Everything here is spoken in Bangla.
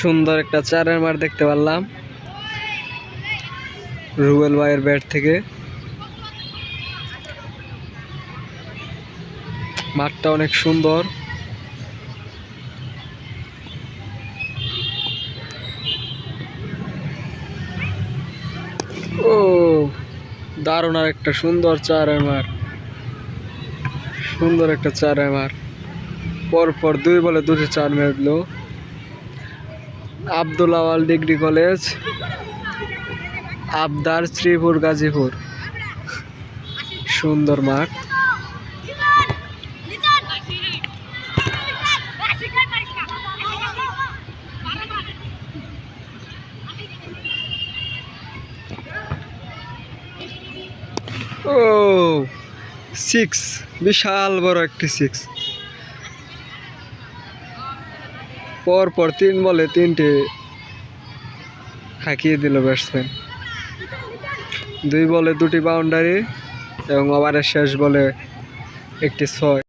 সুন্দর একটা চারের মার দেখতে পারলাম। রুবেল ভাইয়ের ব্যাট থেকে। মাঠটা অনেক সুন্দর। ও, দারুণ আর একটা সুন্দর চারের মার। সুন্দর একটা চারের মার। পরপর দুই বলে দুটি চার মেরলো আব্দুল আওয়াল ডিগ্রি কলেজ, আবদার শ্রীপুর, গাজীপুর। সুন্দর মাঠ। ও সিক্স বিশাল বড় একটি সিক্স পর পর তিন বলে তিনটে হাঁকিয়ে দিল ব্যাটসম্যান দুই বলে দুটি বাউন্ডারি এবং ওভারের শেষ বলে একটি ছয়।